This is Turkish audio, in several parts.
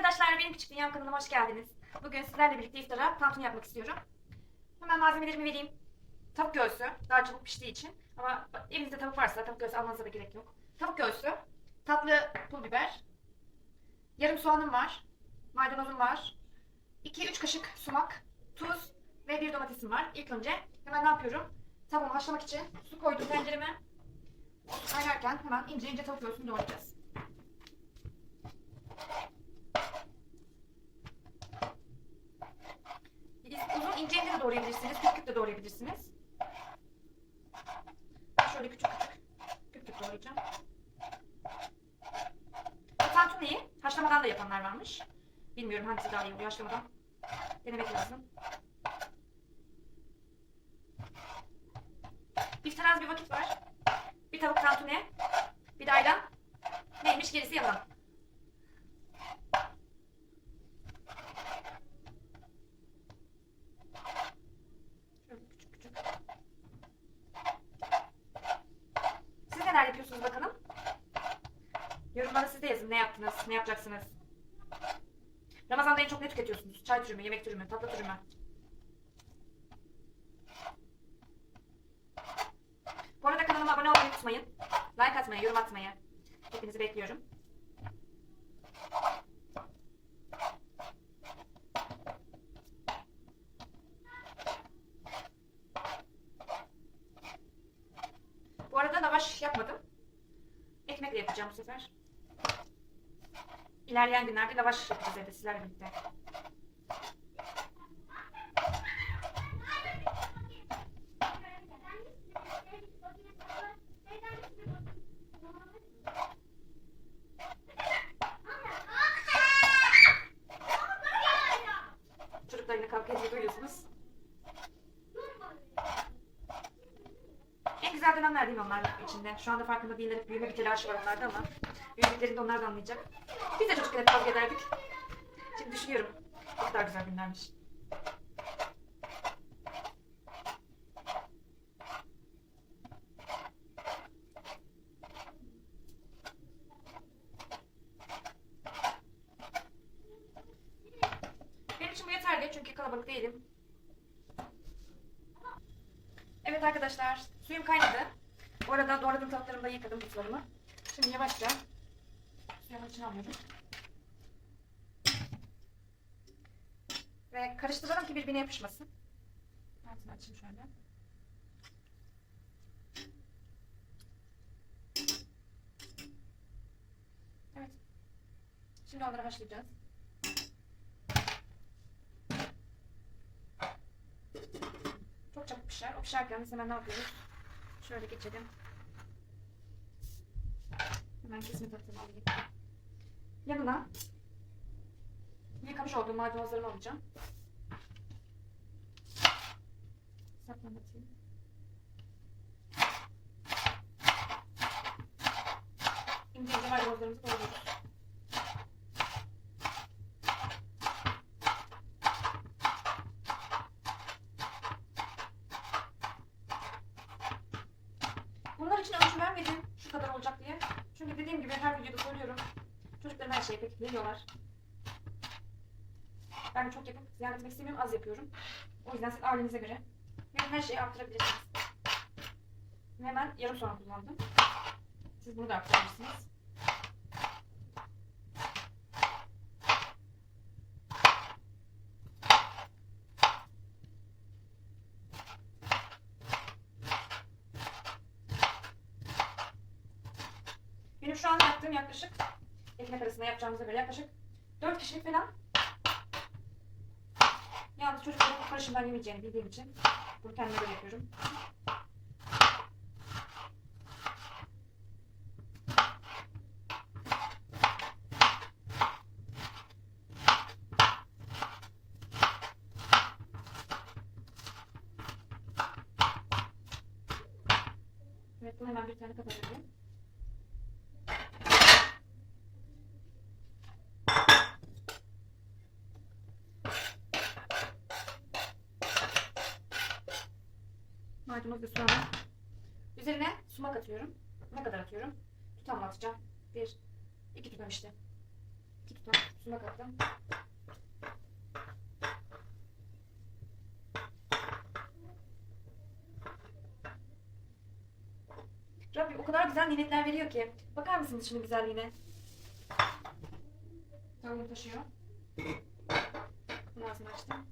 arkadaşlar, benim küçük dünyam kanalıma hoş geldiniz. Bugün sizlerle birlikte iftara tantuni yapmak istiyorum. Hemen malzemelerimi vereyim. Tavuk göğsü, daha çabuk piştiği için. Ama evinizde tavuk varsa tavuk göğsü almanıza da gerek yok. Tavuk göğsü, tatlı pul biber, yarım soğanım var, maydanozum var, 2-3 kaşık sumak, tuz ve bir domatesim var. İlk önce hemen ne yapıyorum? Tavuğumu haşlamak için su koydum tencereme. Kaynarken hemen ince ince tavuk göğsünü doğrayacağız. Uzun ince ince de doğrayabilirsiniz, küp küp de doğrayabilirsiniz. Şöyle küçük küçük küp küp doğrayacağım. Tantuniyi haşlamadan da yapanlar varmış. Bilmiyorum hangisi daha iyi oluyor haşlamadan. Denemek lazım. İftara az bir vakit var. Bir tavuk tantuni, bir de ayran. Neymiş gerisi yalan. Şöyle küçük küçük. Siz neler yapıyorsunuz bakalım? Yorumlara siz ne yaptınız, ne yapacaksınız. Ramazan'da en çok ne tüketiyorsunuz? Çay türü mü, yemek türü mü, tatlı türü mü? Bu arada kanalıma abone olmayı unutmayın. Like atmayı, yorum atmayı. Hepinizi bekliyorum. Bu arada lavaş yapmadım. Ekmekle yapacağım bu sefer. İlerleyen günlerde lavaş yapacağız evde sizlerle birlikte. Çocuklarla kavga ediyor duyuyorsunuz. En güzel dönemler değil mi onlar içinde? Şu anda farkında değiller. Büyüme bir telaşı var onlarda ama büyüdüklerinde onlar da anlayacak. Biz de çocukken hep kavga ederdik. Şimdi düşünüyorum. Ne kadar güzel günlermiş. Benim için bu yeterli çünkü kalabalık değilim. Evet arkadaşlar, suyum kaynadı. Bu arada doğradığım tavuklarımı da yıkadım buzlarımı. Şimdi yavaşça suyumun içine alıyorum. Ve karıştıralım ki birbirine yapışmasın. Altını açayım şöyle. Evet. Şimdi onları haşlayacağız. Çok çabuk pişer. O pişerken biz hemen ne yapıyoruz? Şöyle geçelim. Hemen kesme tatlımı alayım. Yanına yıkamış olduğum maydanozlarımı alacağım. Saplam atayım. İnce ince maydanozlarımızı doğruyoruz. Bunlar için ölçü vermedim şu kadar olacak diye. Çünkü dediğim gibi her videoda söylüyorum. Çocuklarım her şeyi pek biliyorlar. Ben çok yapıp ziyan etmek istemiyorum. Az yapıyorum. O yüzden siz ailenize göre benim her şeyi arttırabilirsiniz. Hemen yarım soğan kullandım. Siz bunu da arttırabilirsiniz. Benim şu an yaptığım yaklaşık ekmek arasında yapacağımıza göre yaklaşık 4 kişilik falan. Yalnız çocukların karışımdan yemeyeceğini bildiğim için bunu kendime yapıyorum. Evet bunu hemen bir tane kapatıyorum. Maydanoz ve soğanı. Üzerine sumak atıyorum. Ne kadar atıyorum? Tutamla atacağım. Bir, iki tutam işte. tutam. Şuna kattım. Rabbi o kadar güzel nimetler veriyor ki. Bakar mısınız şunun güzelliğine? Tavuğum taşıyor. Bunu ağzını açtım.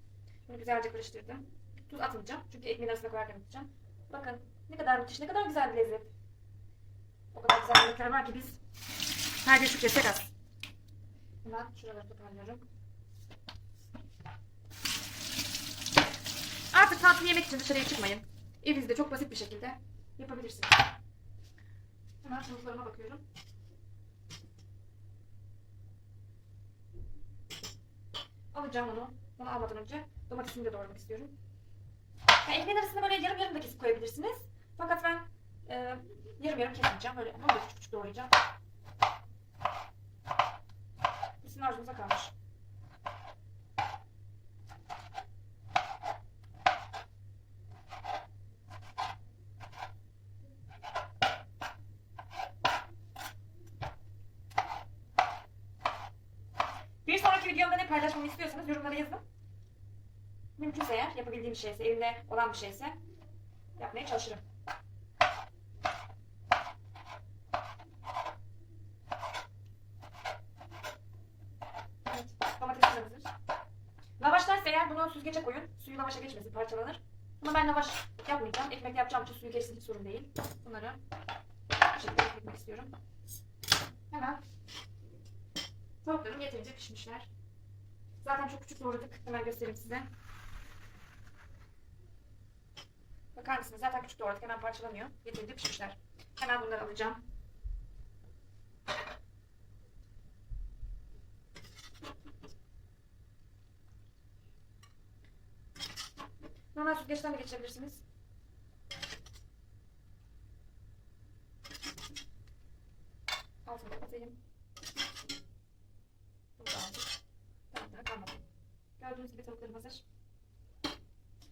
Bunu güzelce karıştırdım. Tuz atmayacağım. Çünkü ekmeğin arasına koyarken atacağım. Bakın ne kadar müthiş, ne kadar güzel bir lezzet. O kadar güzel yemekler var ki biz her bir şükretsek az. Hemen şuraları toparlıyorum. Artık tantuni yemek için dışarıya çıkmayın. Evinizde çok basit bir şekilde yapabilirsiniz. Hemen tavuklarıma bakıyorum. Alacağım onu. Onu almadan önce domatesini de doğramak istiyorum. Ya ekmeğin arasına böyle yarım yarım da kesip koyabilirsiniz. Fakat ben e, yarım yarım kesmeyeceğim. Böyle bunu da küçük küçük doğrayacağım. Sizin arzunuza kalmış. Bir sonraki videomda ne paylaşmamı istiyorsanız yorumlara yazın. Mümkünse eğer yapabildiğim bir şeyse, elimde olan bir şeyse yapmaya çalışırım. Evet, domatesim de hazır. Eğer bunu süzgece koyun. Suyu lavaşa geçmesin, parçalanır. Ama ben lavaş yapmayacağım. Ekmek yapacağım için suyu geçsin sorun değil. Bunları bu şekilde ekmek istiyorum. Hemen Tavuklarım yeterince pişmişler. Zaten çok küçük doğradık. Hemen göstereyim size. Bakar mısınız? Zaten küçük doğradık. Hemen parçalanıyor. Yeterince pişmişler. Hemen bunları alacağım. Normal süzgeçten de geçirebilirsiniz. Altını kapatayım. Bunu da aldık. Tamam daha kalmadı. Gördüğünüz gibi tavuklarım hazır.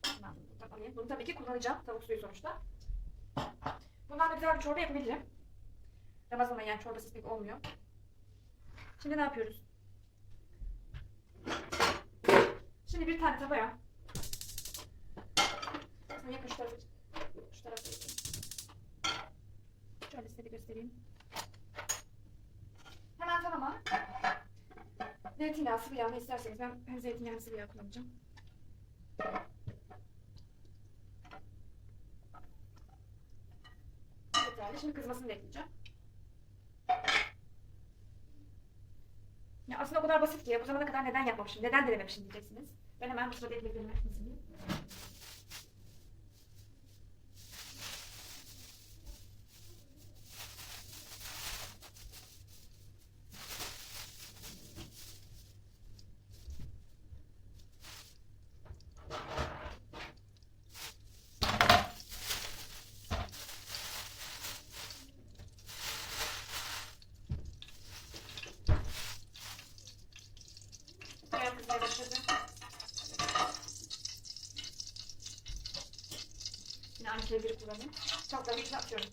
Hemen alayım. Bunu tabii ki kullanacağım. Tavuk suyu sonuçta. Bundan da güzel bir çorba yapabilirim. Ramazan'a yani çorbasız pek olmuyor. Şimdi ne yapıyoruz? Şimdi bir tane tavaya Sen yakın şu tarafa şu yapayım. Şöyle size bir göstereyim. Hemen tavama Zeytinyağı, sıvı yağ ne isterseniz ben hem zeytinyağı hem sıvı yağ kullanacağım. Yeterli. Şimdi kızmasını bekleyeceğim. Ya aslında o kadar basit ki bu zamana kadar neden yapmamışım, neden denememişim diyeceksiniz. Ben hemen bu sırada ekmeklerimi başladı. Yine aynı kevgiri kullanayım. Tavukları içine atıyorum.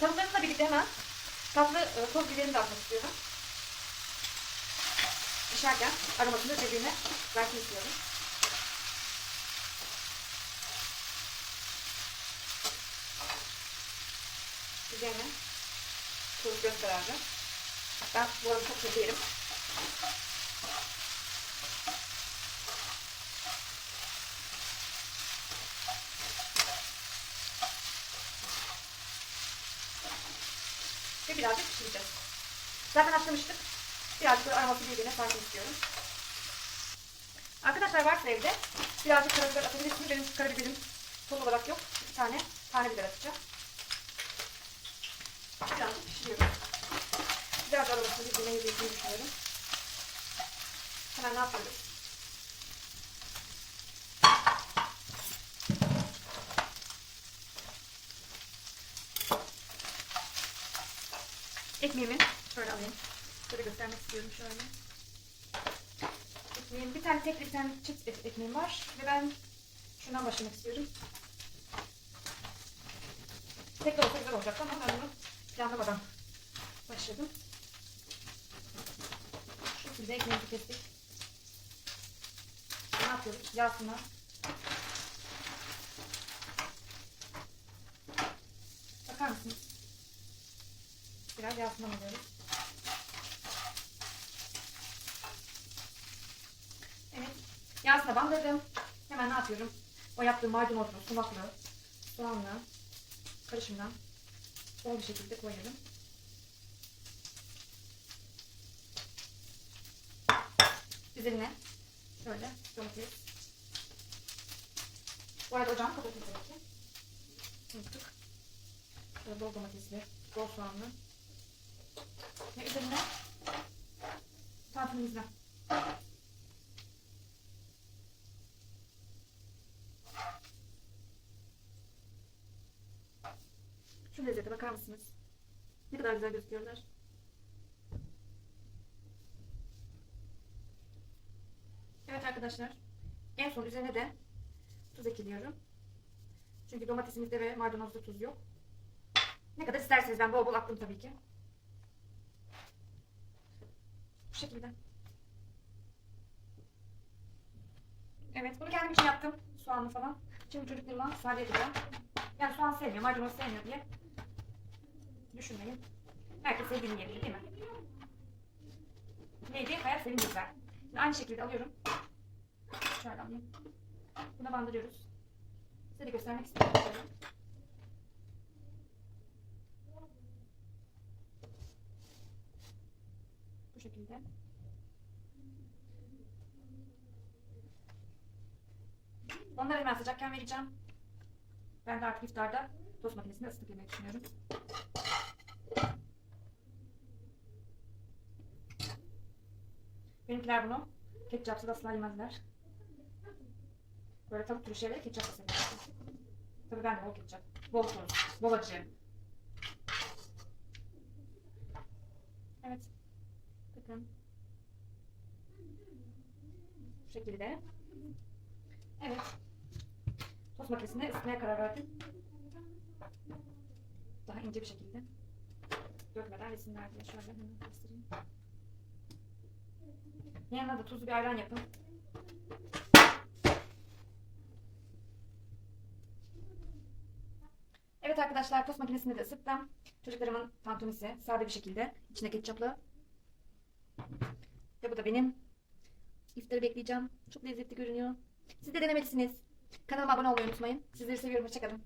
Tavuklarımla birlikte hemen tatlı e, toz biberini de atmak istiyorum. Pişerken aromasını birbirine versin istiyorum. Üzerine tuz kararı. Ben bu arada çok yerim. Ve birazcık pişireceğiz. Zaten haşlamıştık. Birazcık böyle aroması birbirine sarkın istiyorum. Arkadaşlar varsa evde birazcık karabiber atabilirsiniz. Benim karabiberim toz olarak yok. Bir tane tane biber atacağım. Birazcık pişiriyorum. Biraz aromasını birbirine yedirdiğini düşünüyorum. Hemen ne yapıyoruz? Ekmeğimi şöyle alayım. Şöyle göstermek istiyorum şöyle. Ekmeğim, bir tane tek bir tane çift ek- ekmeğim var. Ve ben Şundan başlamak istiyorum. Tek de olsa güzel olacak ama ben bunu planlamadan başladım. Şu şekilde ekmeğimizi kestik. Ne yapıyoruz? Yağsına. Bakar mısınız? Biraz yağsından alıyoruz. Evet. Yağsına bandırdım. Hemen ne yapıyorum? O yaptığım maydanozlu, sumaklı, soğanlı karışımdan bol bir şekilde koyalım. Üzerine şöyle domates. Bu arada ocağımı kapatayım tabii ki. Unuttuk. Şöyle bol domatesli, bol soğanlı. Ve üzerine tantunimizden. Lezzete bakar mısınız? Ne kadar güzel gözüküyorlar. Evet arkadaşlar. En son üzerine de tuz ekliyorum. Çünkü domatesimizde ve maydanozda tuz yok. Ne kadar isterseniz ben bol bol attım tabii ki. Bu şekilde. Evet bunu kendim için yaptım. Soğanlı falan. Şimdi çocuklarıma sade edeceğim. Yani soğan sevmiyor, maydanoz sevmiyor diye düşünmeyin. Herkes sevdiğini yiyebilir değil mi? Neydi? Hayat senin güzel. Şimdi aynı şekilde alıyorum. Şöyle alayım. Buna bandırıyoruz. Size de göstermek istiyorum. Bu şekilde. Onları hemen sıcakken vereceğim. Ben de artık iftarda tost makinesinde ısıtıp yemeyi düşünüyorum. Benimkiler bunu ketçapsız asla yemezler. Böyle tavuk türü şeyleri ketçapla seviyorum. Tabii ben de bol ketçap. Bol sos. Bol acı. Evet. Bakın. Bu şekilde. Evet. Tost makinesinde ısıtmaya karar verdim. Daha ince bir şekilde. Dökmeden yesinler diye şöyle hemen göstereyim. Yanına da tuzlu bir ayran yapın. Evet arkadaşlar tost makinesinde de ısıttım. Çocuklarımın tantunisi sade bir şekilde. içine ketçaplı. Ve bu da benim. İftarı bekleyeceğim. Çok lezzetli görünüyor. Siz de denemelisiniz. Kanalıma abone olmayı unutmayın. Sizleri seviyorum. Hoşçakalın.